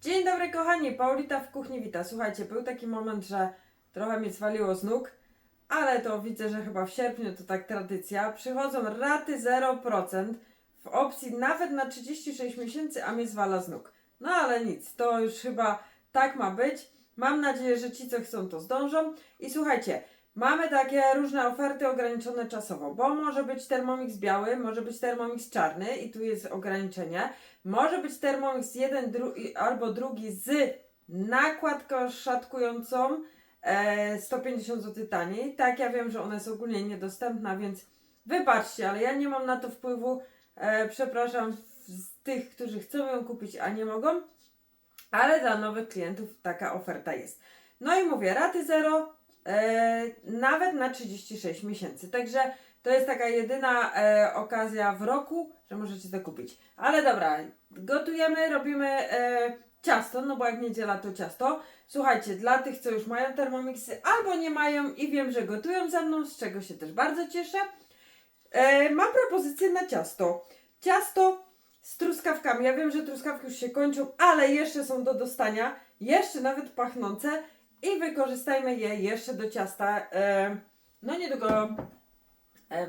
Dzień dobry kochani, Paulita w kuchni wita. Słuchajcie, był taki moment, że trochę mnie zwaliło z nóg, ale to widzę, że chyba w sierpniu to tak tradycja. Przychodzą raty 0% w opcji nawet na 36 miesięcy, a mnie zwala z nóg. No ale nic, to już chyba tak ma być. Mam nadzieję, że ci, co chcą, to zdążą. I słuchajcie, mamy takie różne oferty ograniczone czasowo, bo może być Thermomix biały, może być Thermomix czarny i tu jest ograniczenie. Może być Thermomix jeden albo drugi z nakładką szatkującą e, 150 zł taniej. Tak, ja wiem, że ona jest ogólnie niedostępna, więc wybaczcie, ale ja nie mam na to wpływu. E, przepraszam z tych, którzy chcą ją kupić, a nie mogą. Ale dla nowych klientów taka oferta jest. No i mówię, raty zero, nawet na 36 miesięcy. Także to jest taka jedyna e, okazja w roku, że możecie to kupić. Ale dobra, gotujemy, robimy e, ciasto, no bo jak niedziela to ciasto. Słuchajcie, dla tych, co już mają termomixy albo nie mają i wiem, że gotują ze mną, z czego się też bardzo cieszę, e, mam propozycję na ciasto. Ciasto z truskawkami. Ja wiem, że truskawki już się kończą, ale jeszcze są do dostania, jeszcze nawet pachnące i wykorzystajmy je jeszcze do ciasta. E, no niedługo e,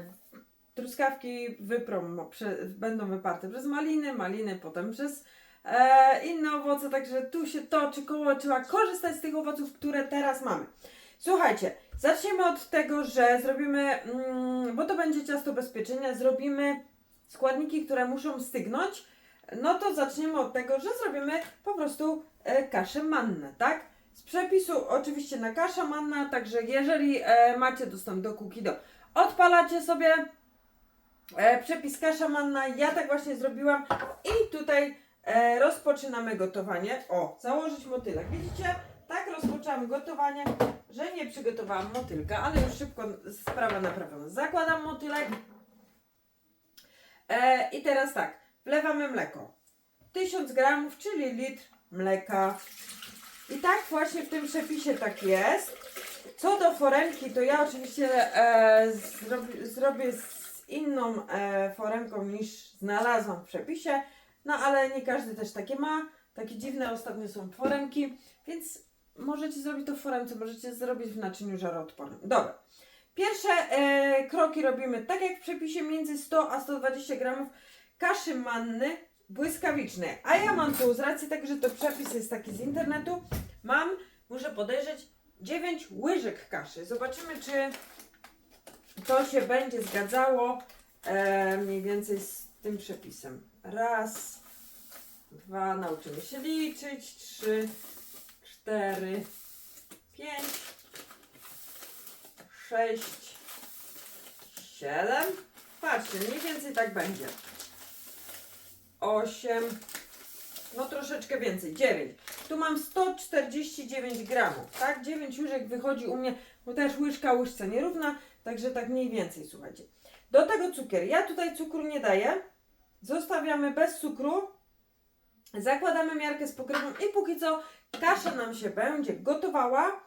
truskawki wyprą, będą wyparte przez maliny, maliny potem przez e, inne owoce, także tu się toczy koło, trzeba korzystać z tych owoców, które teraz mamy. Słuchajcie, zaczniemy od tego, że zrobimy, mm, bo to będzie ciasto bezpieczenia, zrobimy składniki, które muszą stygnąć, no to zaczniemy od tego, że zrobimy po prostu kaszę mannę, tak? Z przepisu oczywiście na kasza manna, także jeżeli e, macie dostęp do Kukido, odpalacie sobie e, przepis kasza manna, ja tak właśnie zrobiłam i tutaj e, rozpoczynamy gotowanie. O, założyć motylek. Widzicie? Tak rozpoczęłam gotowanie, że nie przygotowałam motylka, ale już szybko sprawa naprawiona. Zakładam motylek. E, I teraz tak, wlewamy mleko. 1000 gramów, czyli litr mleka. I tak właśnie w tym przepisie tak jest. Co do foremki, to ja oczywiście e, zrobi, zrobię z inną e, foremką niż znalazłam w przepisie. No ale nie każdy też takie ma. Takie dziwne ostatnio są foremki, więc możecie zrobić to w foremce, możecie zrobić w naczyniu żaroodpornym. Dobra. Pierwsze e, kroki robimy tak jak w przepisie między 100 a 120 gramów kaszy manny błyskawicznej. A ja mam tu, z racji tego, że to przepis jest taki z internetu, mam, muszę podejrzeć, 9 łyżek kaszy. Zobaczymy, czy to się będzie zgadzało e, mniej więcej z tym przepisem. Raz, dwa, nauczymy się liczyć, trzy, cztery, pięć, sześć, siedem. Patrzcie, mniej więcej tak będzie. Osiem, no troszeczkę więcej, dziewięć. Tu mam 149 gramów, tak? 9 łyżek wychodzi u mnie, bo też łyżka łyżce nierówna, także tak mniej więcej, słuchajcie. Do tego cukier. Ja tutaj cukru nie daję. Zostawiamy bez cukru. Zakładamy miarkę z pokrywą i póki co kasza nam się będzie gotowała.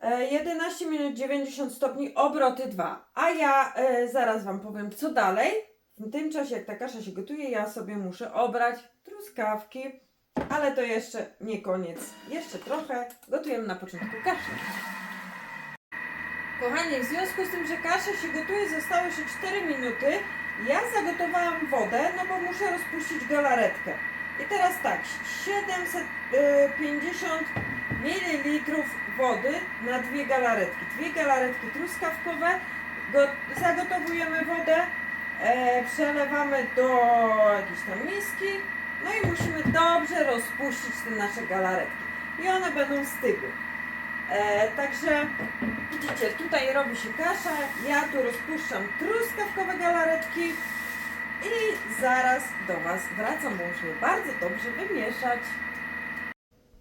E, 11 minut 90 stopni, obroty 2. A ja e, zaraz Wam powiem co dalej. W tym czasie jak ta kasza się gotuje, ja sobie muszę obrać truskawki. Ale to jeszcze nie koniec. Jeszcze trochę. Gotujemy na początku kaszę. Kochani, w związku z tym, że kasza się gotuje, zostały jeszcze 4 minuty. Ja zagotowałam wodę, no bo muszę rozpuścić galaretkę. I teraz tak, 750 ml wody na dwie galaretki. Dwie galaretki truskawkowe. Go, zagotowujemy wodę, e, przelewamy do jakiejś tam miski. No i musimy dobrze rozpuścić te nasze galaretki. I one będą stygły. E, także widzicie, tutaj robi się kasza, ja tu rozpuszczam truskawkowe galaretki i zaraz do Was wracam, bo bardzo dobrze wymieszać.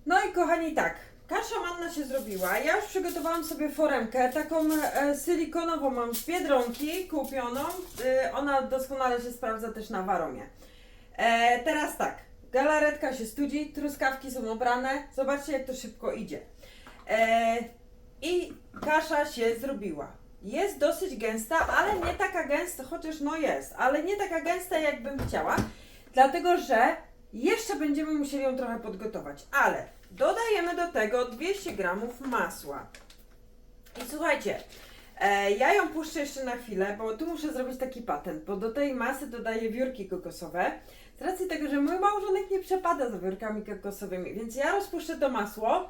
No i kochani tak, kasza manna się zrobiła, ja już przygotowałam sobie foremkę, taką e, silikonową mam z Biedronki kupioną, e, ona doskonale się sprawdza też na waromie. E, teraz tak, galaretka się studzi, truskawki są obrane, zobaczcie jak to szybko idzie. E, I kasza się zrobiła. Jest dosyć gęsta, ale nie taka gęsta, chociaż no jest, ale nie taka gęsta jakbym chciała, dlatego że Jeszcze będziemy musieli ją trochę podgotować, ale dodajemy do tego 200 gramów masła. I słuchajcie, e, ja ją puszczę jeszcze na chwilę, bo tu muszę zrobić taki patent, bo do tej masy dodaję wiórki kokosowe. Z racji tego, że mój małżonek nie przepada za wiórkami kokosowymi, więc ja rozpuszczę to masło,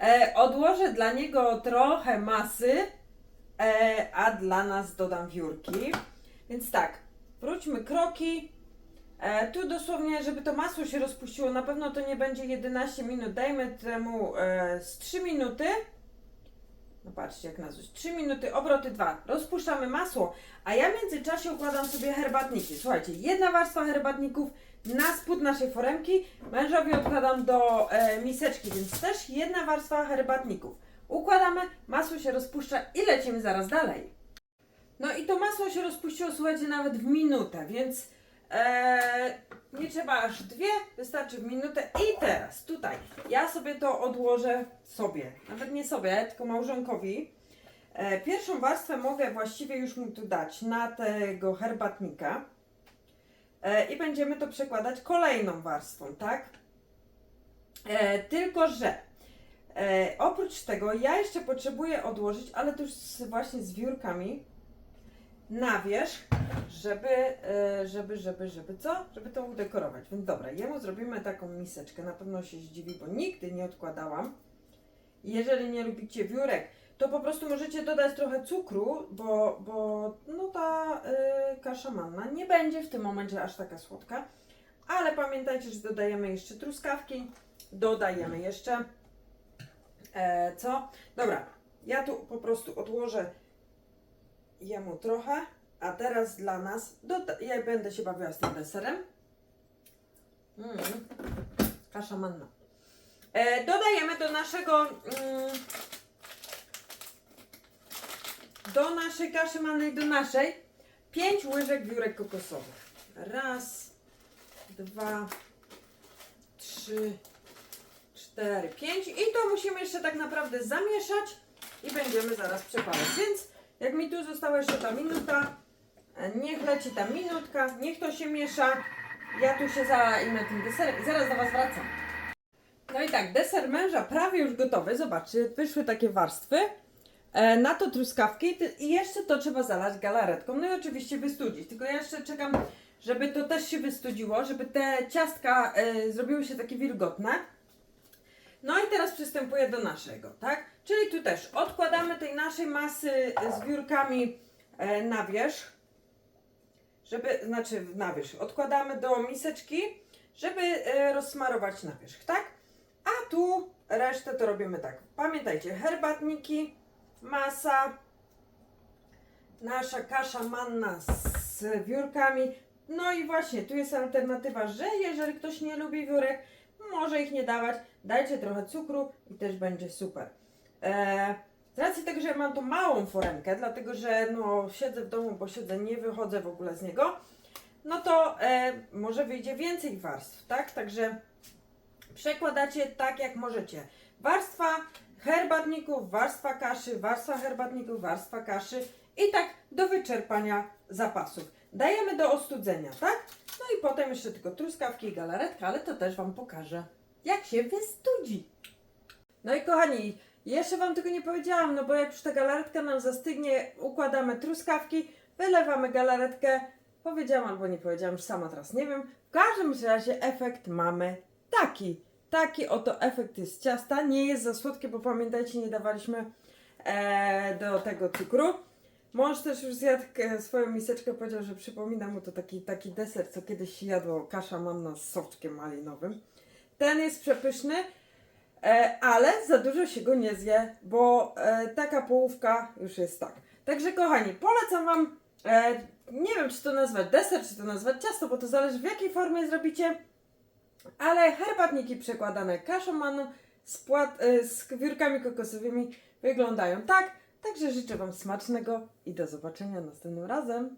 e, odłożę dla niego trochę masy, e, a dla nas dodam wiórki. Więc tak, wróćmy kroki. E, tu dosłownie, żeby to masło się rozpuściło, na pewno to nie będzie 11 minut, dajmy temu e, z 3 minuty. No patrzcie jak na coś. 3 minuty, obroty 2. Rozpuszczamy masło, a ja w międzyczasie układam sobie herbatniki. Słuchajcie, jedna warstwa herbatników na spód naszej foremki. Mężowi odkładam do e, miseczki, więc też jedna warstwa herbatników. Układamy, masło się rozpuszcza i lecimy zaraz dalej. No i to masło się rozpuściło, słuchajcie, nawet w minutę, więc e, nie trzeba aż dwie, wystarczy w minutę. I teraz tutaj ja sobie to odłożę sobie, nawet nie sobie, tylko małżonkowi. E, pierwszą warstwę mogę właściwie już mu tu dać na tego herbatnika. E, I będziemy to przekładać kolejną warstwą, tak? E, tylko, że e, oprócz tego ja jeszcze potrzebuję odłożyć, ale to już z, właśnie z wiórkami, na wierzch, żeby, e, żeby, żeby, żeby co? Żeby to udekorować. Więc dobra, jemu zrobimy taką miseczkę. Na pewno się zdziwi, bo nigdy nie odkładałam. Jeżeli nie lubicie wiórek, to po prostu możecie dodać trochę cukru, bo, bo no ta y, kasza manna nie będzie w tym momencie aż taka słodka. Ale pamiętajcie, że dodajemy jeszcze truskawki, dodajemy jeszcze e, co? Dobra, ja tu po prostu odłożę jemu trochę, a teraz dla nas, ja będę się bawiła z tym deserem. Mm, kasza manna. E, dodajemy do naszego mm, do naszej kaszy mannej, do naszej 5 łyżek wiórek kokosowych. Raz, dwa, trzy, cztery, pięć i to musimy jeszcze tak naprawdę zamieszać i będziemy zaraz przepalać. Więc jak mi tu została jeszcze ta minuta, e, niech leci ta minutka, niech to się miesza. Ja tu się zajmę tym deserem i zaraz do Was wracam. No i tak, deser męża prawie już gotowy. Zobaczcie, wyszły takie warstwy. E, na to truskawki i jeszcze to trzeba zalać galaretką. No i oczywiście wystudzić. Tylko ja jeszcze czekam, żeby to też się wystudziło, żeby te ciastka e, zrobiły się takie wilgotne. No i teraz przystępuję do naszego, tak? Czyli tu też odkładamy tej naszej masy z wiórkami e, na wierzch, żeby, znaczy na wierzch, odkładamy do miseczki, żeby e, rozsmarować na wierzch, tak? A tu resztę to robimy tak. Pamiętajcie, herbatniki, masa, nasza kasza manna z wiórkami. No i właśnie, tu jest alternatywa, że jeżeli ktoś nie lubi wiórek, może ich nie dawać, dajcie trochę cukru i też będzie super. Eee, z racji tego, że ja mam tą małą foremkę, dlatego że no, siedzę w domu, bo siedzę, nie wychodzę w ogóle z niego, no to e, może wyjdzie więcej warstw, tak? Także przekładacie tak jak możecie. Warstwa herbatników, warstwa kaszy, warstwa herbatników, warstwa kaszy i tak do wyczerpania zapasów. Dajemy do ostudzenia, tak? No i potem jeszcze tylko truskawki i galaretka, ale to też Wam pokażę, jak się wystudzi. No i kochani, jeszcze Wam tego nie powiedziałam, no bo jak już ta galaretka nam zastygnie, układamy truskawki, wylewamy galaretkę. Powiedziałam albo nie powiedziałam, już sama teraz nie wiem. W każdym razie efekt mamy taki. Taki oto efekt jest ciasta. Nie jest za słodkie, bo pamiętajcie, nie dawaliśmy e, do tego cukru. Mąż też już zjadł e, swoją miseczkę, powiedział, że przypomina mu to taki, taki deser, co kiedyś jadło, kasza manna z soczkiem malinowym. Ten jest przepyszny, e, ale za dużo się go nie zje, bo e, taka połówka już jest tak. Także kochani, polecam Wam, e, nie wiem czy to nazwać deser, czy to nazwać ciasto, bo to zależy w jakiej formie zrobicie, ale herbatniki przekładane kaszą manną z, płat, z wiórkami kokosowymi wyglądają tak. Także życzę Wam smacznego i do zobaczenia następnym razem.